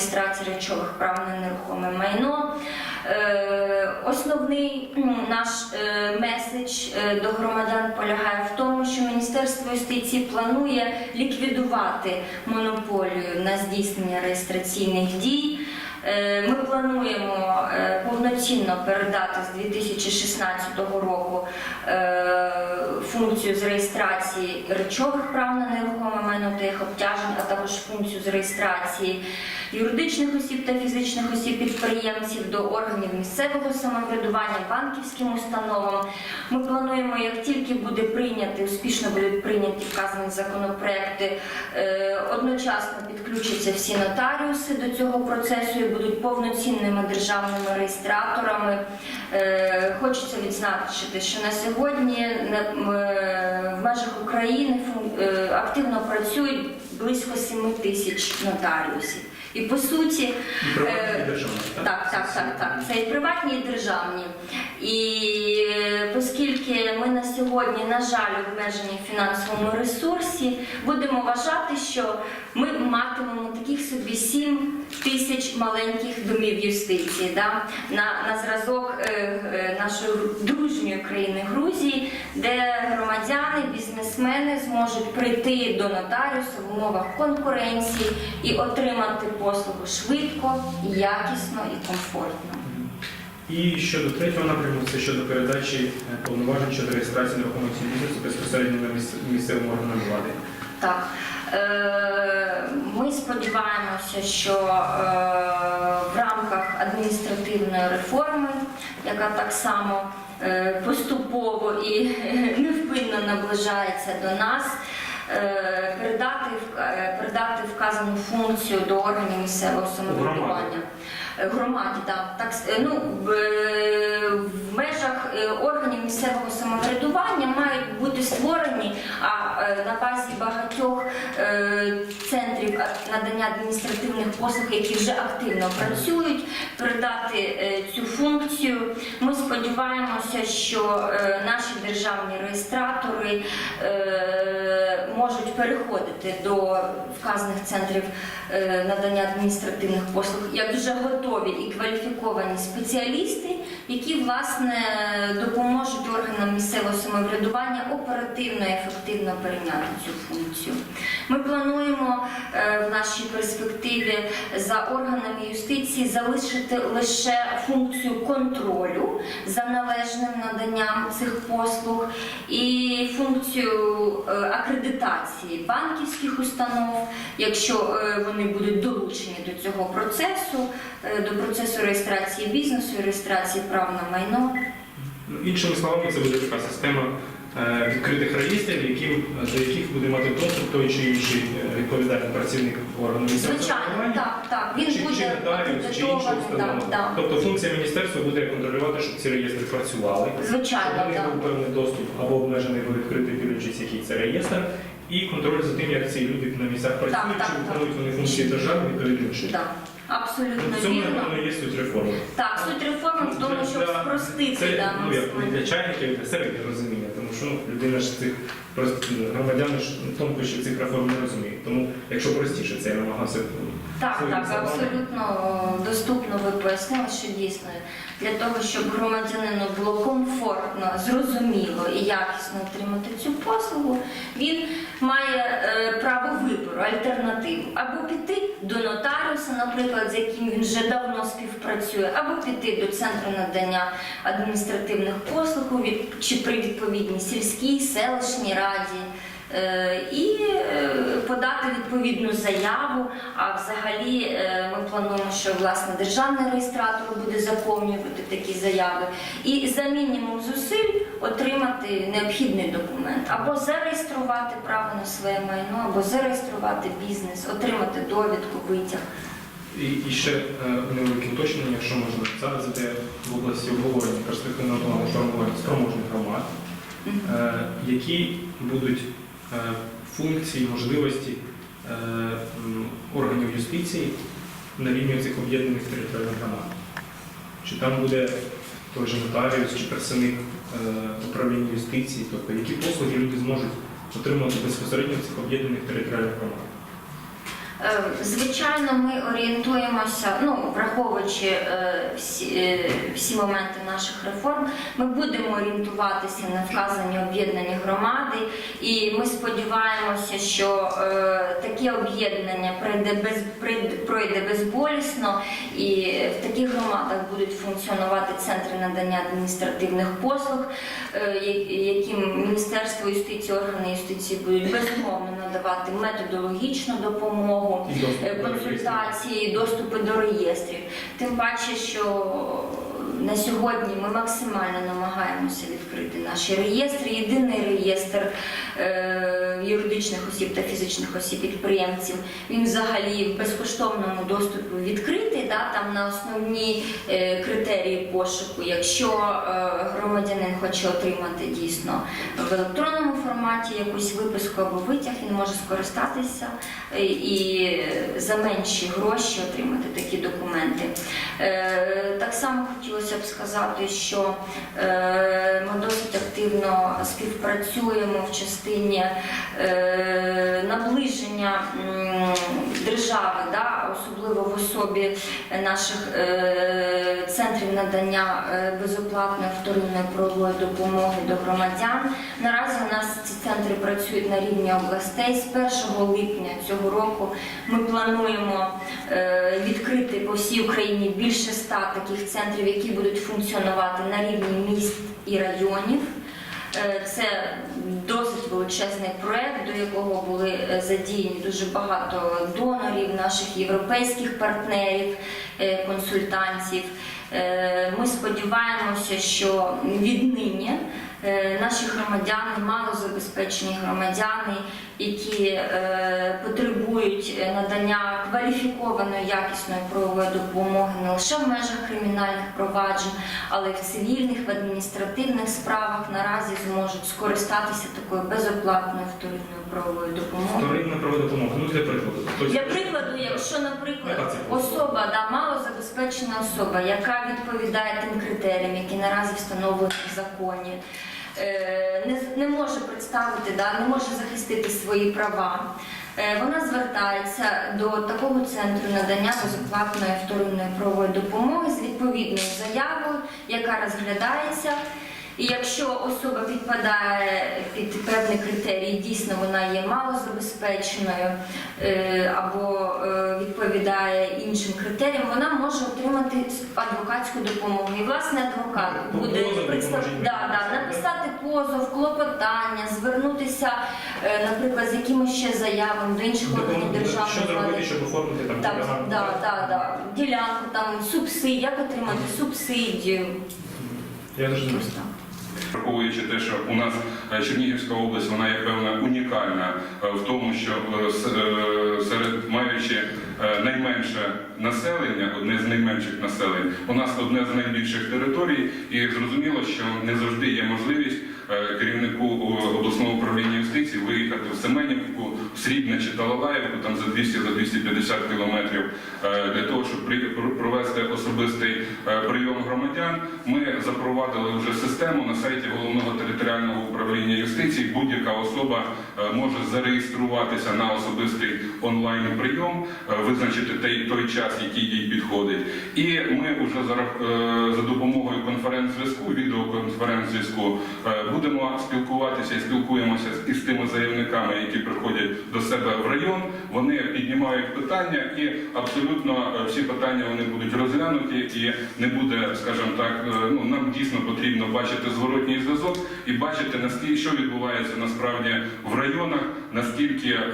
реєстрації речових прав на нерухоме майно. Е, Основний наш е, меседж е, до громадян полягає в тому, що Міністерство юстиції планує ліквідувати монополію на здійснення реєстраційних дій. Ми плануємо повноцінно передати з 2016 року функцію з реєстрації речових прав на нерухоме майно та їх обтяжень, а також функцію з реєстрації юридичних осіб та фізичних осіб підприємців до органів місцевого самоврядування, банківським установам. Ми плануємо, як тільки буде прийнятий, успішно будуть прийняті вказані законопроекти, е, одночасно підключаться всі нотаріуси до цього процесу і будуть повноцінними державними реєстраторами. Е, Хочеться відзначити, що на сьогодні е, в межах України активно працюють близько 7 тисяч нотаріусів. І по суті, І приватні, Е, і державні, так, так, так, так. Це і приватні, і державні. І е, оскільки ми на сьогодні, на жаль, обмежені в фінансовому ресурсі, будемо вважати, що ми матимемо таких собі 7 тисяч маленьких домів юстиції да? на, на зразок е, е, нашої дружньої країни Грузії, де громадяни, бізнесмени зможуть прийти до нотаріуса в умовах конкуренції і отримати послугу швидко, якісно і комфортно. І щодо третього напрямку, це щодо передачі е, повноважень щодо реєстрації нерухомості бізнесу безпосередньо на місц- місцевим органам влади. Так. Е, Ми сподіваємося, що е, в рамках адміністративної реформи, яка так само поступово і невпинно наближається до нас, передати, е, передати вказану функцію до органів місцевого самоврядування. Е, Громаді, так. так е, ну, в, е, межах е, органів місцевого самоврядування мають бути створені, а е, на базі багатьох е, центрів надання адміністративних послуг, які вже активно працюють, передати е, цю функцію. Ми сподіваємося, що наші державні реєстратори можуть переходити до вказаних центрів надання адміністративних послуг як вже готові і кваліфіковані спеціалісти, які власне допоможуть органам місцевого самоврядування оперативно і ефективно перейняти цю функцію. Ми плануємо е, в нашій перспективі за органами юстиції залишити лише функцію контролю за належним наданням цих послуг і функцію е, акредитації банківських установ, якщо е, вони будуть долучені до цього процесу, до процесу реєстрації бізнесу, реєстрації прав на майно. Ну, Іншими словами, це буде така система е, відкритих реєстрів, яким, до яких буде мати доступ той чи інший е, відповідальний працівник органу місцевого Звичайно, так, так. Він чи, чи буде чи акредитований. Так, так. Тобто функція міністерства буде контролювати, щоб ці реєстри працювали. Щоб Звичайно, них так. був певний доступ або обмежений або відкритий, дивлячись, який це реєстр, і контроль за тим, як ці люди на місцях працюють, чи виконують вони функції держави відповідно чи. Так, абсолютно В цьому, вірно. напевно, є суть реформи. Так, суть реформи в тому, щоб Для- спростити Це дану ну, як не для чайників, для середнього розуміння, що ну, людина ж цих ну, громадяни ж тонкощів цих реформ не розуміють. Тому якщо простіше, це я намагався. Так, так, словами. абсолютно доступно ви пояснили, що дійсно для того, щоб громадянину було комфортно, зрозуміло і якісно отримати цю послугу, він має е, право вибору, альтернативу. Або піти до нотаріуса, наприклад, з яким він вже давно співпрацює, або піти до центру надання адміністративних послуг чи при відповідній сільській, селищній раді. Е, і е, подати відповідну заяву. А взагалі е, ми плануємо, що власне державний реєстратор буде заповнювати такі заяви, і за мінімум зусиль отримати необхідний документ або зареєструвати право на своє майно, або зареєструвати бізнес, отримати довідку, витяг. І, і ще невелике уточнення, якщо можна. Зараз іде в області обговорення перспективного плану формування спроможних громад, які будуть е, функції, можливості е, органів юстиції на рівні цих об'єднаних територіальних громад. Чи там буде той же нотаріус чи представник е, управління юстиції, тобто які послуги люди зможуть отримати безпосередньо цих об'єднаних територіальних громадах. Е, Звичайно, ми орієнтуємося, ну враховуючи е, всі, е, всі моменти наших реформ, ми будемо орієнтуватися на вказані об'єднані громади, і ми сподіваємося, що е, таке об'єднання пройде без пройде- безболісно, і в таких громадах будуть функціонувати центри надання адміністративних послуг, яким Міністерство юстиції, органи юстиції будуть безумовно надавати методологічну допомогу, Е, консультації, доступи до реєстрів. Тим паче, що на сьогодні ми максимально намагаємося відкрити наші реєстри. Єдиний реєстр е, юридичних осіб та фізичних осіб підприємців. Він взагалі в безкоштовному доступі відкритий. Да, там на основні е, критерії пошуку. Якщо е, хоче отримати дійсно в електронному форматі якусь виписку або витяг, він може скористатися е, і за менші гроші отримати такі документи. Е, Так само хотілося б сказати, що е, ми досить активно співпрацюємо в частині наближення держави, особливо в особі наших центрів надання безоплатної вторинної правової допомоги до громадян. Наразі у нас ці центри працюють на рівні областей. З 1 липня цього року ми плануємо е, відкрити по всій Україні більше ста таких центрів, які будуть функціонувати на рівні міст і районів. Е, Це досить величезний проект, до якого були е, задіяні дуже багато донорів, наших європейських партнерів, консультантів. Е, Ми сподіваємося, що віднині е, наші громадяни, малозабезпечені громадяни, які е, потребують е, надання кваліфікованої якісної правової допомоги не лише в межах кримінальних проваджень, але й в цивільних, в адміністративних справах наразі зможуть скористатися такою безоплатною вторинною правовою допомогою. Вторинна правова допомога. Ну, для прикладу. Тобто, Для прикладу, якщо, наприклад, особа, да, малозабезпечена особа, яка відповідає тим критеріям, які наразі встановлені в законі, не, не може представити, да, не може захистити свої права. е, Вона звертається до такого центру надання безоплатної вторинної правової допомоги з відповідною заявою, яка розглядається. І якщо особа підпадає під певні критерії, дійсно вона є малозабезпеченою е, або е, відповідає іншим критеріям, вона може отримати адвокатську допомогу. І власне адвокат буде представ... да, да, написати позов, клопотання, звернутися, е, наприклад, з якимось ще заявами до інших органів державної що зробити, влади. щоб оформити там Там, програму? да, да, да. Ділянку, там субсидію, як отримати субсидію. Я так. Враховуючи те, що у нас е, Чернігівська область вона є певна унікальна е, в тому, що е, серед маючи найменше населення, одне з найменших населень, у нас одне з найбільших територій, і зрозуміло, що не завжди є можливість керівнику обласного управління юстиції виїхати в Семенівку, в Срібне чи Талалаївку, там за 200-250 кілометрів е, для того, щоб провести особистий е, прийом громадян. Ми запровадили вже систему на сайті головного територіального управління юстиції. Будь-яка особа е, може зареєструватися на особистий онлайн прийом, визначити той, час, який їй підходить. І ми вже за, допомогою конференц-зв'язку, відеоконференц-зв'язку е, будемо спілкуватися і спілкуємося із тими заявниками, які приходять до себе в район. Вони піднімають питання, і абсолютно е, всі питання вони будуть розглянуті, і не буде, скажімо так, е, ну нам дійсно потрібно бачити зворотній зв'язок і бачити наскільки що відбувається насправді в районах, наскільки е,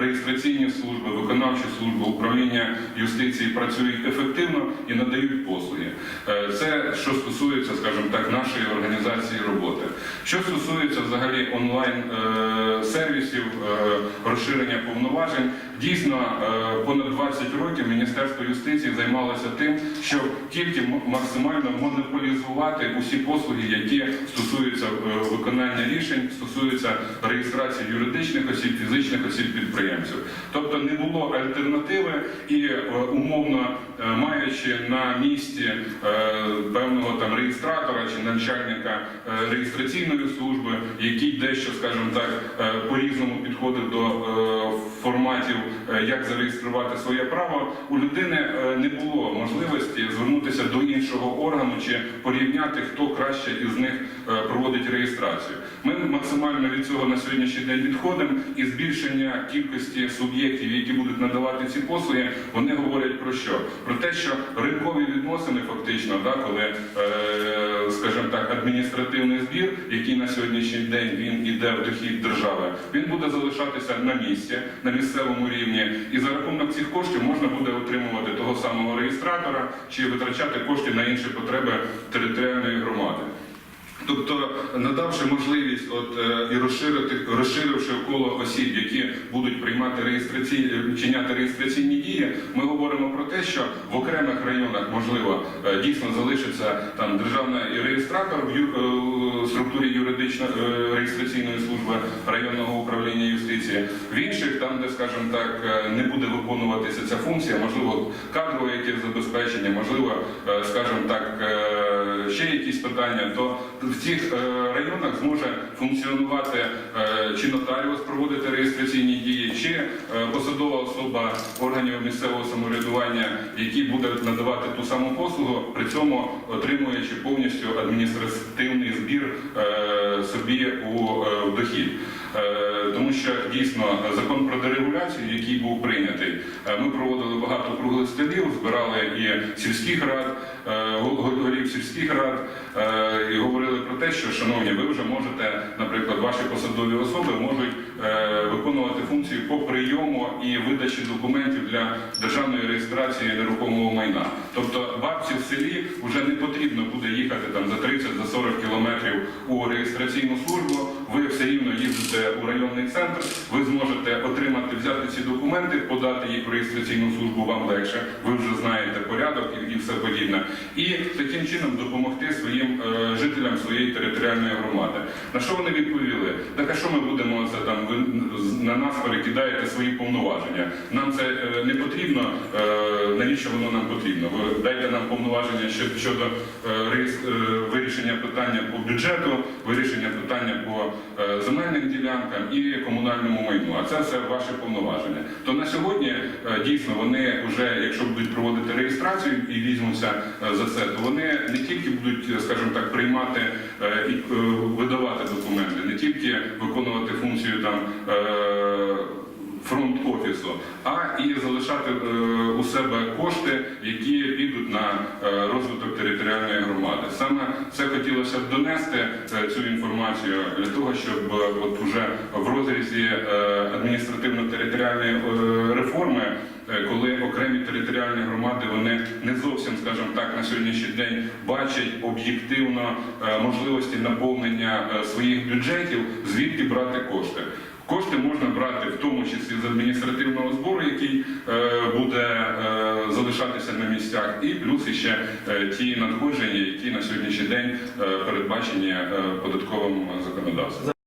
реєстраційні служби, виконавчі служби, управління юстиції працюють ефективно і надають послуги. Е, Це що стосується, скажімо так, нашої організації роботи. Що стосується взагалі онлайн е, сервісів, розширення повноважень, дійсно е, понад 20 років Міністерство юстиції займалося тим, щоб тільки максимально монополізувати усі послуги, які стосуються е, виконання рішень стосується реєстрації юридичних осіб, фізичних осіб підприємців. Тобто не було альтернативи і е, умовно маючи на місці певного там реєстратора чи начальника реєстраційної служби, який дещо, скажімо так, е, по-різному підходив до форматів, як зареєструвати своє право, у людини е, не було можливості звернутися до іншого органу чи порівняти, хто краще із них е, проводить реєстрацію. Ми максимально від цього на сьогоднішній день відходимо, і збільшення кількості суб'єктів, які будуть надавати ці послуги, вони говорять про що? Про те, що ринкові відносини фактично, да, коли, е, скажімо так, адміністративний збір, який на сьогоднішній день він іде в дохід держави, він буде залишатися на місці, на місцевому рівні, і за рахунок цих коштів можна буде отримувати того самого реєстратора чи витрачати кошти на інші потреби територіальної громади. Тобто, надавши можливість от, е, і розширити, розширивши коло осіб, які будуть приймати реєстраційні, вчиняти реєстраційні дії, ми говоримо про те, що в окремих районах можливо е, дійсно залишиться там державний реєстратор в ю- е, структурі юридичної е, реєстраційної служби районного управління юстиції. В інших, там, де, скажімо так, е, не буде виконуватися ця функція, можливо, кадрове якесь забезпечення, можливо, е, скажімо так, е, ще якісь питання, то в цих е, районах зможе функціонувати е, чи нотаріус проводити реєстраційні дії, чи е, посадова особа органів місцевого самоврядування, які буде надавати ту саму послугу, при цьому отримуючи повністю адміністративний збір собі у дохід. Тому що дійсно закон про дерегуляцію, який був прийнятий, ми проводили багато круглих столів, збирали і сільських рад, голів сільських рад е, і говорили про те, що шановні, ви вже можете, наприклад, ваші посадові особи можуть е, виконувати функцію по прийому і видачі документів для державної реєстрації нерухомого майна. Тобто бабці в селі вже не потрібно буде їхати там за 30 за 40 кілометрів у реєстраційну службу. Ви все рівно їздите у районний центр. Ви зможете отримати, взяти ці документи, подати їх в реєстраційну службу вам легше. Ви вже знаєте порядок і, і все подібне. І таким чином допомогти своїм е, жителям своєї територіальної громади. На що вони відповіли? Так а що ми будемо це там? Ви на нас перекидаєте свої повноваження. Нам це е, не потрібно. Е, навіщо воно нам потрібно? Ви дайте нам повноваження щодо, е, е, вирішення питання по бюджету, вирішення питання по е, земельним ділянкам і комунальному майну. А це все ваші повноваження. То на сьогодні дійсно вони вже, якщо будуть проводити реєстрацію і візьмуться за це, то вони не тільки будуть, скажімо так, приймати і видавати документи, не тільки виконувати функцію там. Фронт офісу, а і залишати е, у себе кошти, які підуть на е, розвиток територіальної громади. Саме це хотілося б донести е, цю інформацію для того, щоб от уже в розрізі адміністративно-територіальної реформи. Коли окремі територіальні громади вони не зовсім, скажімо так, на сьогоднішній день бачать об'єктивно можливості наповнення своїх бюджетів, звідки брати кошти. Кошти можна брати в тому числі з адміністративного збору, який е, буде е, залишатися на місцях, і плюс іще е, ті надходження, які на сьогоднішній день передбачені податковим законодавством.